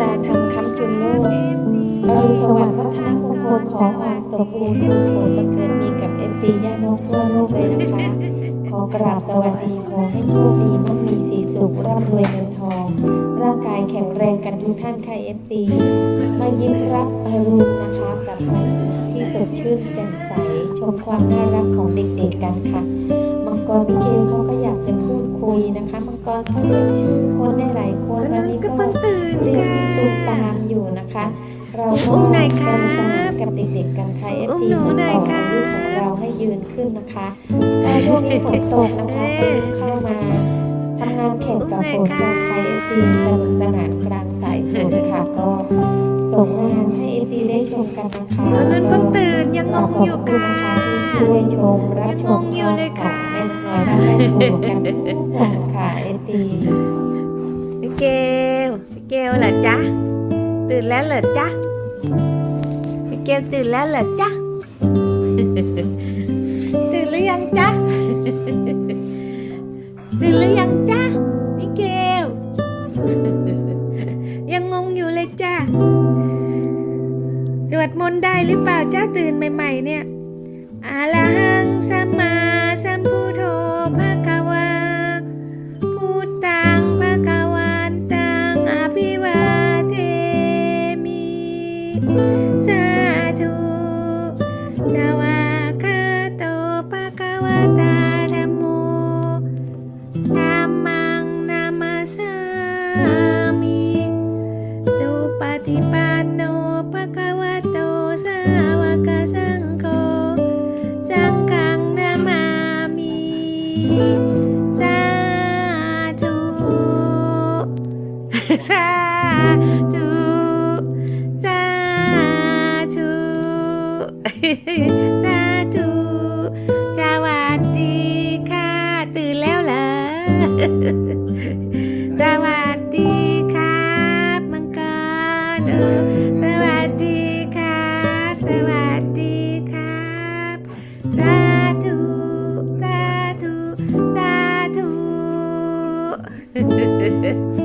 ตาทำคำจุนโลกอรุณสวัสดิ์วัฒนมงคลขอความสมบูรณ์ผลผลบังเกิดมีกับเอฟซีญาติโนทั่วโลกเลยนะคะ ขอกราบสวัสดีขอให้โชคดีมั่งมีสีสุขร่ำรวยเงินทอง ร่างกายแข็งแรงกันทุกท่านค่ะเอฟซีมายิ้มรับอรุณนะคะกับที่สดชื่นแจ่มใสชมความน่ารักของเด็กๆกันค่ะ รมิเกลเขาก็อยากจะพูดคุยนะคะ มังกรเขาเรียกชื่อคนได้หลายคนคนวันั้นนนี้ก็ก็เพิ่งตื่นเรียกค่ะตูมตามอยู่นะคะ เราก็อุ้มหน่อยครับสนุกสนานกับเด็กๆกันค่ะเอฟอุ้มซีหนูเหมือนหน่อยต่อครัอาบยุของเราให้ยืนขึ้นนะคะถ้าช่วงนี้ฝนตกนะคะก็รีบเข้ามา ทำงานแข่งกับฝนกันค่ะเอฟซีสนุกสนานกลางสายฝนค่ะก็ส่งงานให้เอฟซีได้ชมกันนะคะคนนั้นเพิ่งตื่นยังงงอยู่ขบค่ะณนะคะที่ช่วยชมรับชมยังงงอยู่เลยค่ะแม่น้อยและแม่ครูกันทุกวันค่ะเอฟซีมิเกลมิเกลเหรอจ๊ะตื่นแล้วเหรอจ๊ะมิเกลตื่นแล้วเหรอจ๊ะตื่นหรือยังจ๊ะ ตื่นหรือยังจ้ามิเกล ยังงงอยู่เลยจ้าสวดมนต์ได้หรือเปล่าจ้าตื่นใหม่ ๆ เนี่ยอาลังสัมมาสัมพุทโธ ก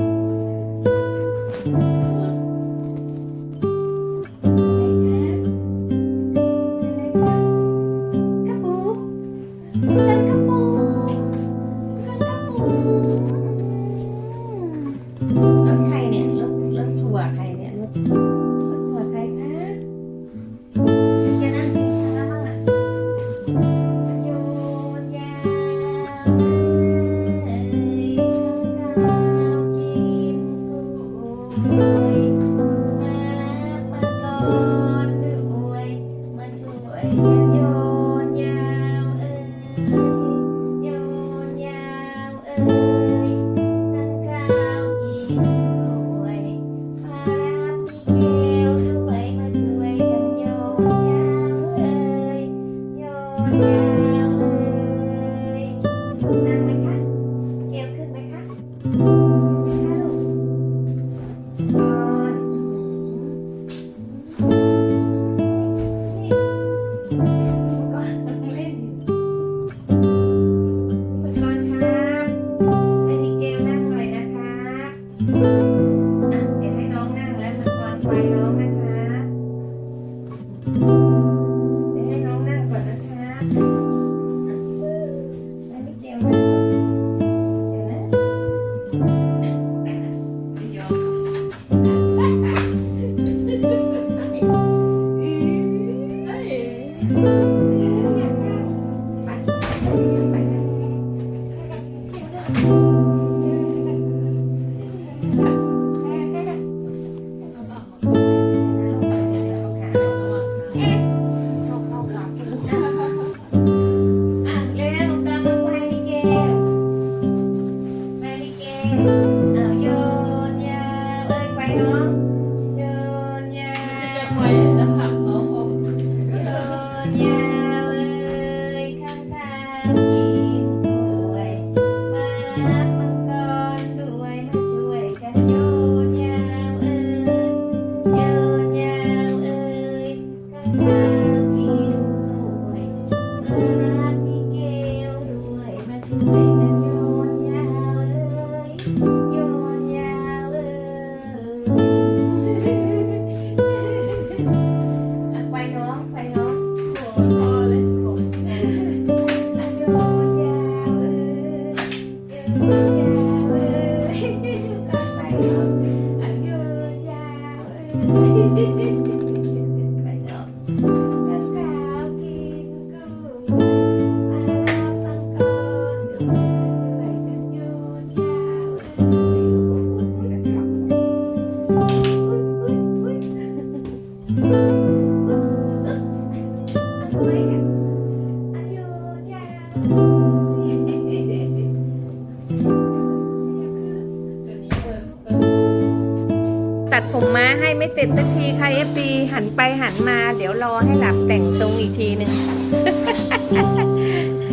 ผมม้าให้ไม่เสร็จสักทีค่ะเอฟซีหันไปหันมา เดี๋ยวรอให้หลับแต่งทรงอีกทีหนึ่ง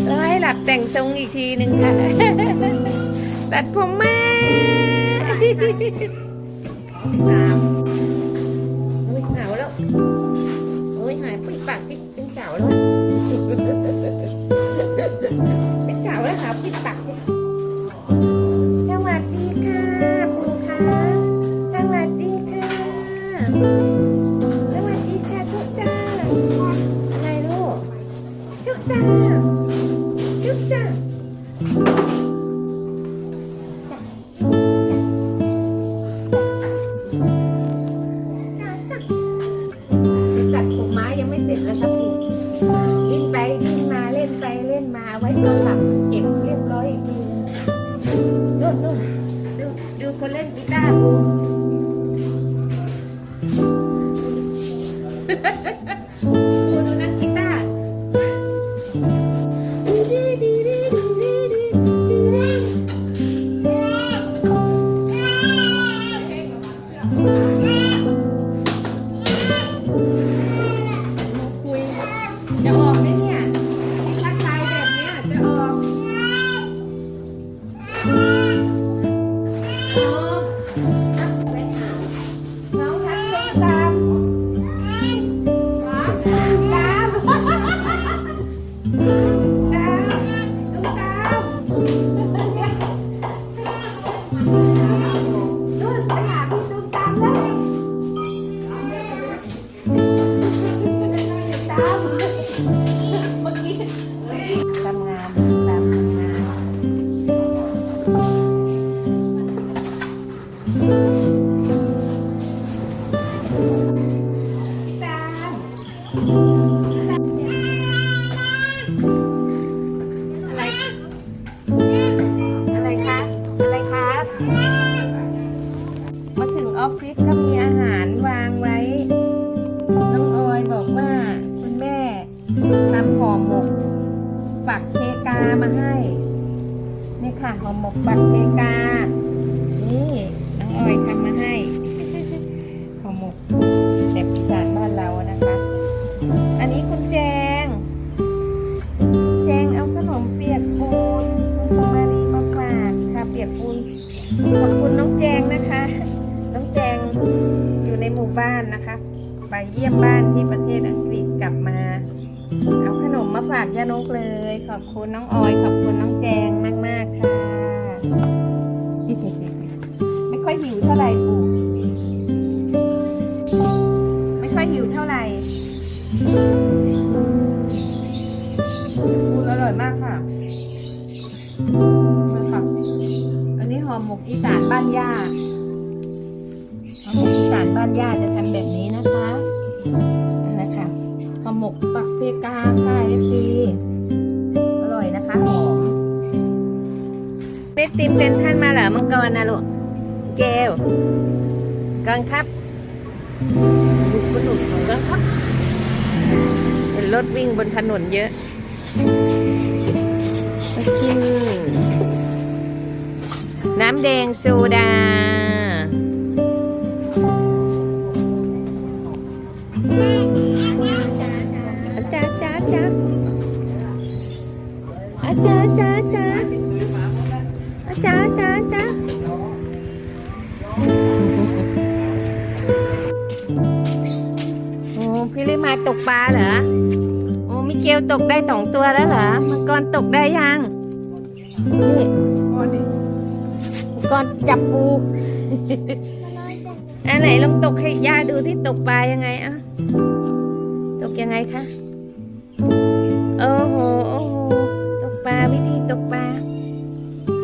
รอให้หลับแต่งทรงอีกทีหนึ่งค่ะ ตัดผมม้า ยังไม่เสร็จแล้วครับปู่ดิ้นไปดิ้นมาเล่นไปเล่นมาไว้ตอนหลับเก็บเรียบร้อยอีกทีนู่นนู่นดูดูคนเล่นกีตาร์ปู กปักเพกาค่ะเอฟซีอร่อยนะคะหอมได้ติมเป็นท่านมาเหรอมังกรนะลูกเกลกอนครับดูคุณหนุ่มของกอนครับเห็นรถวิ่งบนถนนเยอะมากิน น้ำแดงโซดา ตกปลาเหรอ โอ้มิเกลตกได้สองตัวแล้วเหรอ มังกรตกได้ยัง นี่มังกรจับปู อันไหนลองตกให้ย่าดูที่ตกปลายังไงอะ ตกยังไงคะ โอ้โห โอ้โห ตกปลาวิธีตกปลา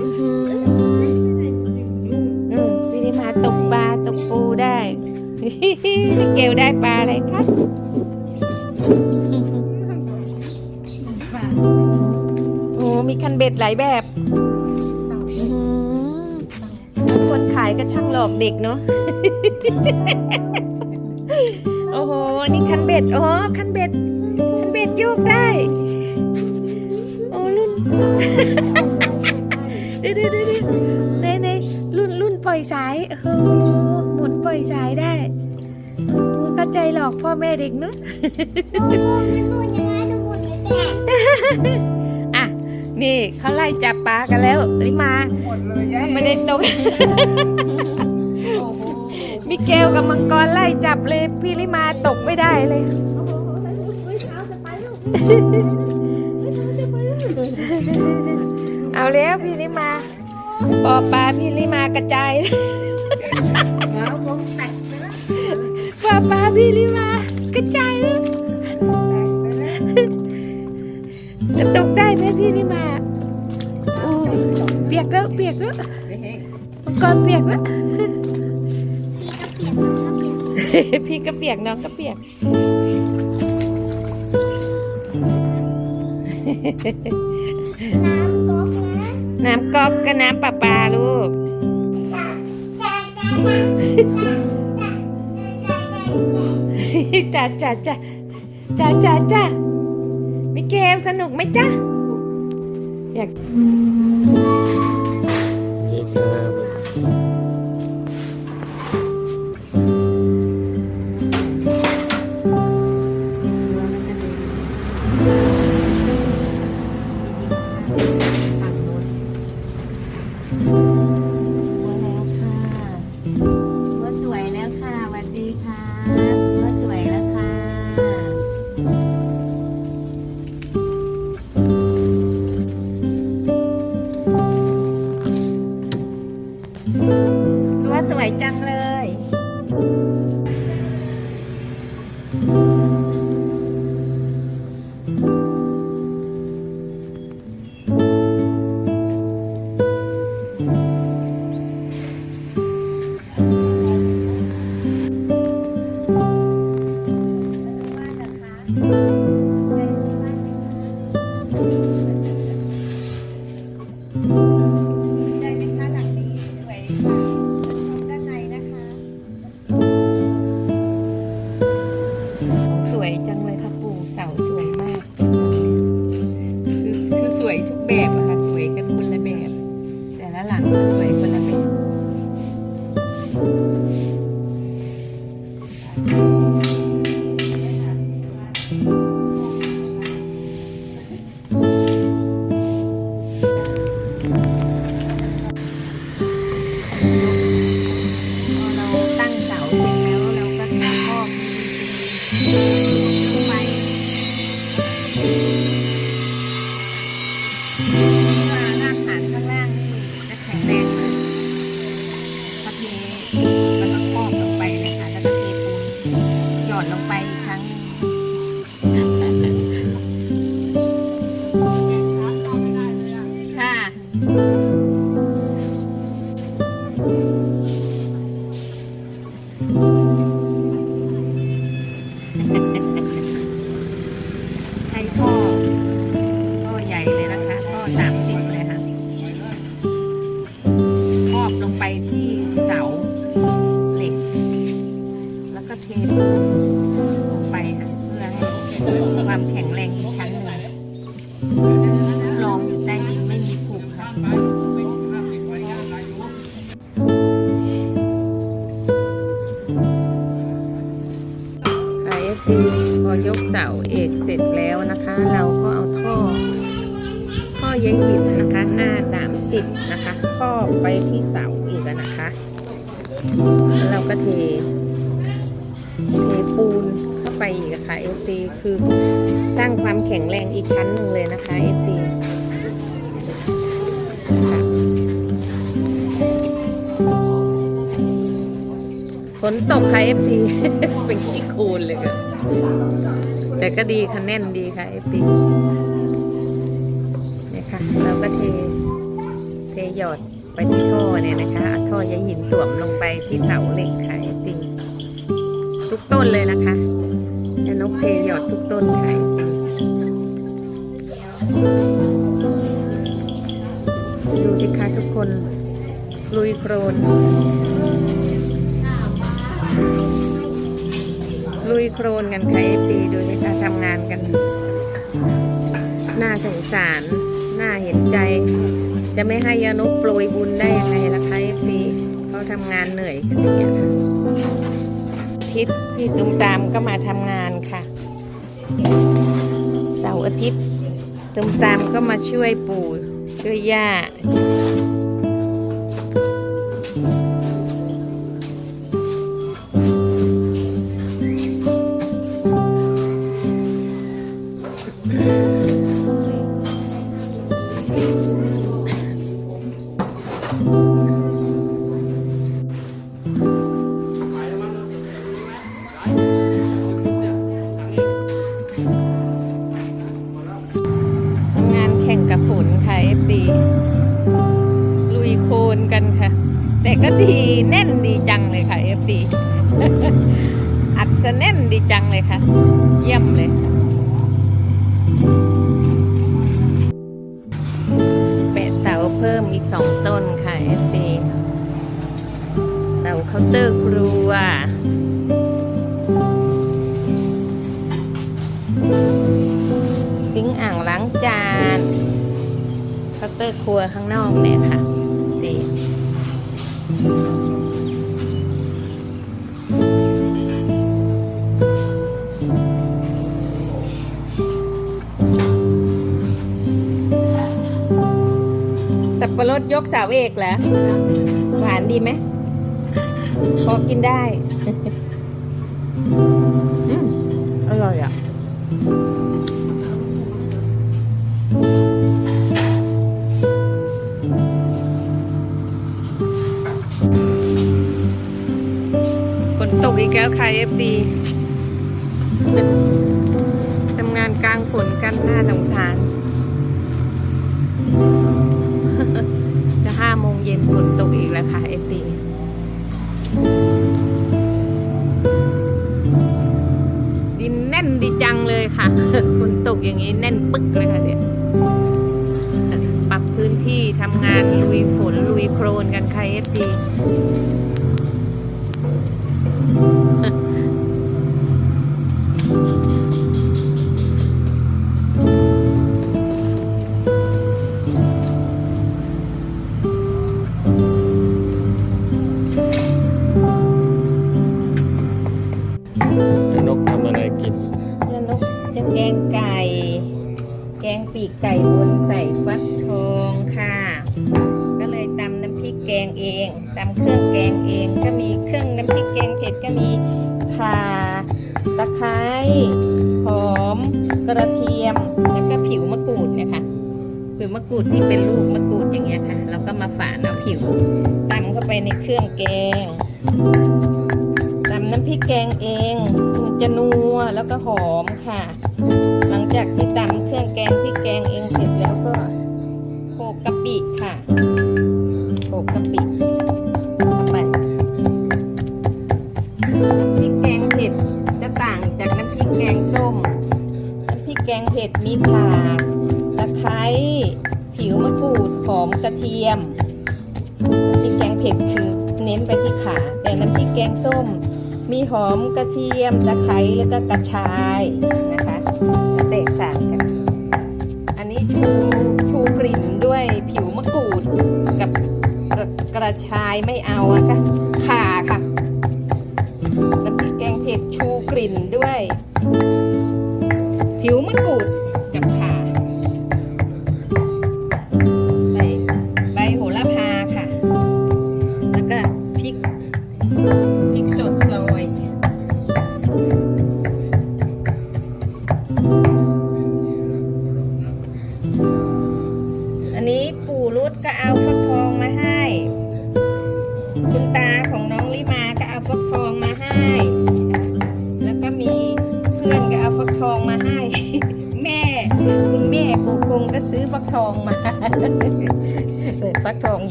อื้อหืออืมวิธีมาตกปลาตกปูได้ พี่เกลได้ปลาอะไรครับ โอ้มีคันเบ็ดหลายแบบอื้อหือคนขายก็ช่างหลอกเด็กเนาะ โอ้โห นี่คันเบ็ด อ๋อ คันเบ็ด คันเบ็ดโยกได้ โอ้รุ่นเดี๋ยวเดี๋ยวเดี๋ยวในในรุ่นรุ่นปล่อยสาย โอ้โห หมุนปล่อยสายได้ หลอกพ่อแม่เด็กเนอะโอ้โหไม่พูดอย่างนั้นทุกคนเลยแต่อะ นี่เขาไล่จับปลากันแล้วลิมาหมดเลยยายไม่ได้ตกโอ้โหมิเกลกับมังกรไล่จับเลยพี่ลิมาตกไม่ได้เลยเอาแล้วพี่ลิมาปอปลาพี่ลิมากระจาย พี่ลิมากระจายแล้วจะตกได้ไหมพี่ลิมาโอ้เปียกแล้วเปียกแล้วมังกรเปียกแล้วพี่ก็เปียนน้องก็เบียกน้องก็เปียกน้ำก๊อกนะน้ำก๊อกกับน้ำปลาปลาลูก จ้าจ้าจ้าจ้าจ้าจ้ามิเกมสนุกไหมจ้าอยาก แาไปอีกอะค่ะเอฟซีคือสร้างความแข็งแรงอีกชั้นหนึ่งเลยนะคะเอฟซีฝนตกค่ะเอฟซีเป็นขี้คลนเลยค่ะแต่ก็ดีค่ะแน่นดีค่ะเอฟซีเนี่ยค่ะเราก็เท เทหยอดไปที่ท่อเนี่ยนะคะท่อใยหินสวมลงไปที่เสาเหล็กค่ะเอฟซีทุกต้นเลยนะคะ เทหยอดทุกต้นค่ะดูดิคะทุกคน ลุยโครน ลุยโครนกันค่ะเอฟซีดูสิคะทำงานกัน น่าสงสาร น่าเห็นใจ จะไม่ให้ยานุโปรยบุญได้ยังไงล่ะคะเอฟซีเขาทำงานเหนื่อยกันอย่างเงี้ย ททิตย์ที่ตุ้มตามก็มาทำงานค่ะ เสาร์อาทิตย์ตุ้มตามก็มาช่วยปู่ช่วยย่า ก็ดีแน่นดีจังเลยค่ะเอฟดีอัดจะแน่นดีจังเลยค่ะ เยี่ยมเลยแปะเสาเพิ่มอีกสองต้นค่ะเอฟดีเสาเคาน์เตอร์ครัวซิงอ่างล้างจานเคาน์เตอร์ครัวข้างนอกเนี่ยค่ะ ดยกเสาเอกเหรอหวานดีไหมพอกินได้อืมอร่อยอะฝนตกอีกแล้วค่ะเอฟดีทำงานกลางฝนกันหน้าสงสาร ติดินแน่นดีจังเลยค่ะฝนตกอย่างนี้แน่นปึ๊กเลยค่ะเนี่ยปรับพื้นที่ทำงานลุยฝนลุยโครนกันค่ะเอฟดี กรูดที่เป็นลูกมะกรูดอย่างเงี้ยค่ะ แล้วก็มาฝานเอาผิวตำเข้าไปในเครื่องแกงตำน้ำพริกแกงเองจะนัวแล้วก็หอมค่ะ หลังจากที่ตำเครื่องแกงพริกแกงเองเสร็จแล้วก็โขลกกะปิค่ะโขลกกะปิเข้าไปพริกแกงเผ็ดจะต่างจากน้ำพริกแกงส้มน้ำพริกแกงเผ็ดมีข่า กระเทียมน้ำพริกแกงเผ็ดคือเน้นไปที่ขา แต่น้ำพริกแกงส้ม มีหอมกระเทียมตะไคร้แล้วก็กระชายนะคะแตกต่างกันอันนี้ชูชูกลิ่นด้วยผิวมะกรูดกับกระกระชายไม่เอาอะค่ะขาค่ะน้ำพริกแกงเผ็ดชูกลิ่นด้วย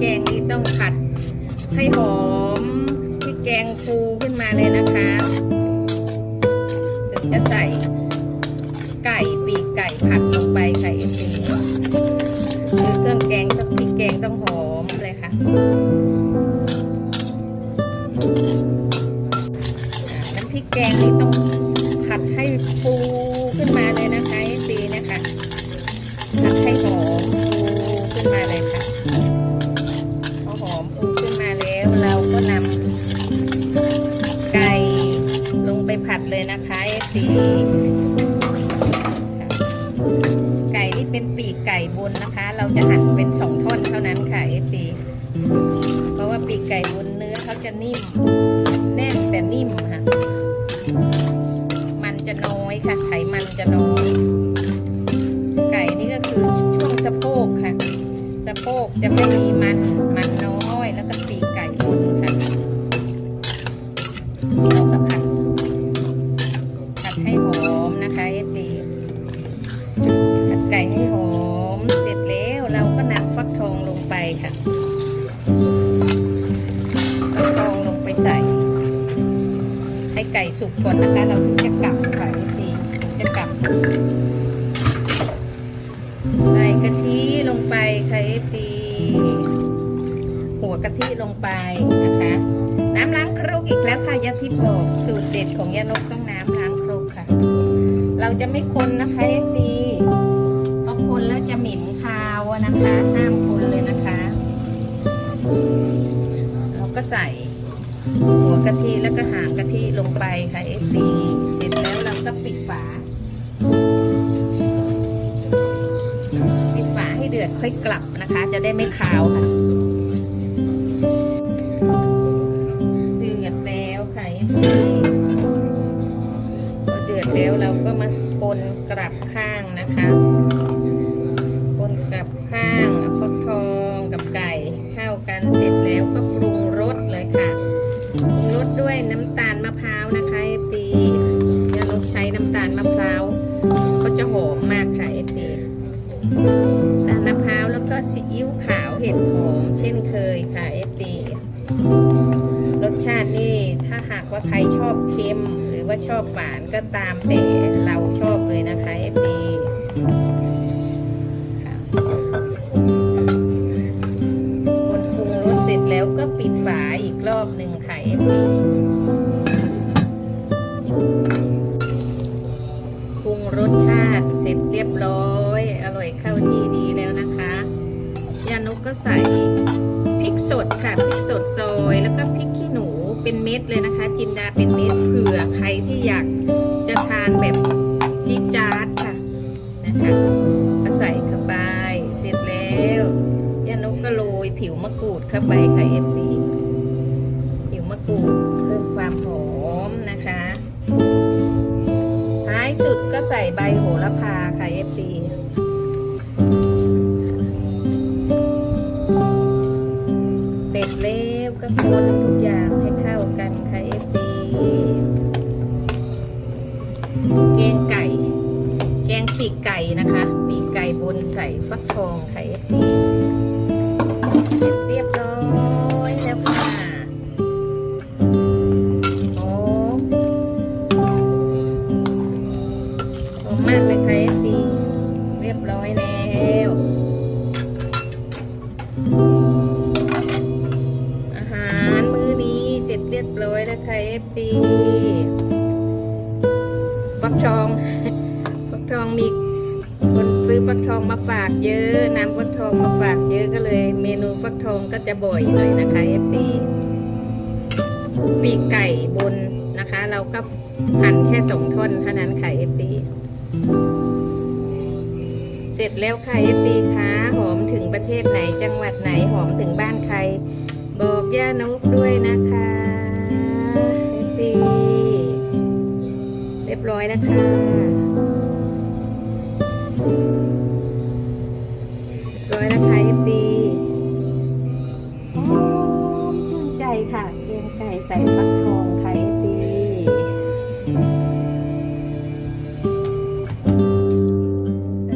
แกงนี้ต้องผัดให้หอมพริแกงฟูขึ้นมาเลยนะคะ ถึงจะใส่ไก่ปีกไก่ผัดลงไปไค่เอฟซีคือเครื่องแกงต้องพิแกงต้องหอมเลยค่ะน้ำพริกแกงนี้ต้องผัดให้ฟู สีไก่ที่เป็นปีกไก่บนนะคะ เราจะหั่นเป็นสองท่อนเท่านั้นค่ะเอฟซีเพราะว่าปีกไก่บนเนื้อเขาจะนิ่ม แน่นแต่นิ่มค่ะ มันจะน้อยค่ะ ไขมันจะน้อย ไก่นี่ก็คือช่วงสะโพกค่ะ สะโพกจะไม่มี คนนะคะเอฟีเพราะคนแล้วจะหมิ่นคาวนะคะ ห้ามคนเลยนะคะ เราก็ใส่หัวกะทิแล้วก็หางกะทิลงไปค่ะเอฟีเสร็จแล้วเราก็ปิดฝา ปิดฝาให้เดือดค่อยกลับนะคะ จะได้ไม่คาวค่ะเดือดแล้วค่ะเอฟซีพอเดือดแล้วเราก็มา คนกลับข้างนะคะคนกลับข้างฟักทองกับไก่เข้ากันเสร็จแล้วก็ปรุงรสเลยค่ะปรุงรสด้วยน้ำตาลมะพร้าวนะคะเอฟซีอย่าลงใช้น้ำตาลมะพร้าวก็จะหอมมากค่ะเอฟซีน้ำมะพร้าวแล้วก็ซีอิ๊วขาวเห็ดหอมเช่นเคยค่ะเอฟดีรสชาตินี่ถ้าหากว่าใครชอบเค็ม รือว่าชอบหวานก็ตามแต่เราชอบเลยนะคะเอฟดีคนปรุงรสเสร็จแล้วก็ปิดฝาอีกรอบหนึ่งค่ะเอฟดีปรุงรสชาติเสร็จเรียบร้อย อร่อยเข้าที่ดีแล้วนะคะยานุกก็ใส่พริกสดค่ะพริกสดซอยแล้วก็พริกขี้หนู เป็นเม็ดเลยนะคะ จินดาเป็นเม็ดเผื่อใครที่อยากจะทานแบบจี๊ดจ๊าดค่ะนะคะก็ใส่เข้าไปเสร็จแล้วยานุกก็โรยผิวมะกรูดเข้าไปค่ะเอฟซีผิวมะกรูดเพิ่มความหอมนะคะ ท้ายสุดก็ใส่ใบโหระพา ฟักทองค่ะเสร็จเรียบร้อยแล้วค่ะหอมหอมมากเลยค่ะเอฟซีเรียบร้อยแล้วอาหารมื้อนี้เสร็จเรียบร้อยแล้วค่ะเอฟซีฟักทองฟักทองมี คนซื้อฟักทองมาฝากเยอะนำฟักทองมาฝากเยอะก็เลย เมนูฟักทองก็จะบ่อยหน่อยนะคะเอฟซีปีกไก่บนนะคะ เราก็หั่นแค่สองท่อนเท่านั้นค่ะเอฟซีเสร็จแล้วค่ะเอฟดีคะหอมถึงประเทศไหนจังหวัดไหนหอมถึงบ้านใคร บอกย่านกด้วยนะคะเอฟดีเรียบร้อยนะคะ ร้อยนะคะเอฟดีชื่นใจค่ะเกียงไก่ใส่ฟักทองค่ะเอฟดี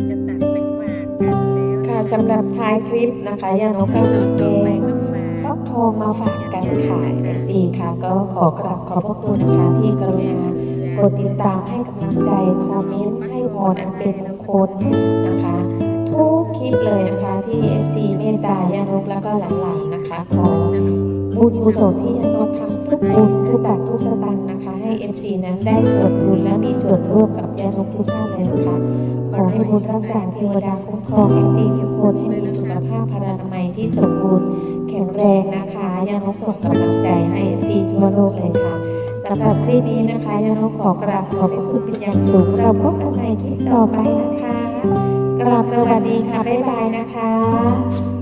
จะตัดไปฝากกันแล้วค่ะสำหรับท้ายคลิปนะคะยานกก็ต่มีเกต่อไปมก็ฝากฟักทองมาฝากกันค่ะเอซีค่ะ ก็ขอกราบขอบพระคุณนะคะที่กรุณากดติดตามให้กำลังใจคอมเมนต์ให้พรอันเป็น มงคลนะคะ ทุกคลิปเลยนะคะที่ FC เมตตายานกแล้วก็หลานๆนะคะขอบุญกุศลที่ยานกทำทุกบุญทุกบาททุกสตางค์นะคะให้ FC นั้นได้ส่วนบุญและมีส่วนร่วมกับยานกทุกท่านเลยนะคะขอให้บุญรักษาเทวดาคุ้มครอง FC ทุกคนให้มีสุขภาพพลานามัยที่สมบูรณ์แข็งแรงนะคะยานกส่งกำลังใจให้ FC ทั่วโลกเลยค่ะ สำหรับคลิปนี้นะคะยานกขอกราบขอบพระคุณเป็นอย่างสูง เราพบกันใหม่คลิปต่อไปนะคะ กราบสวัสดีค่ะ บ๊ายบายนะคะ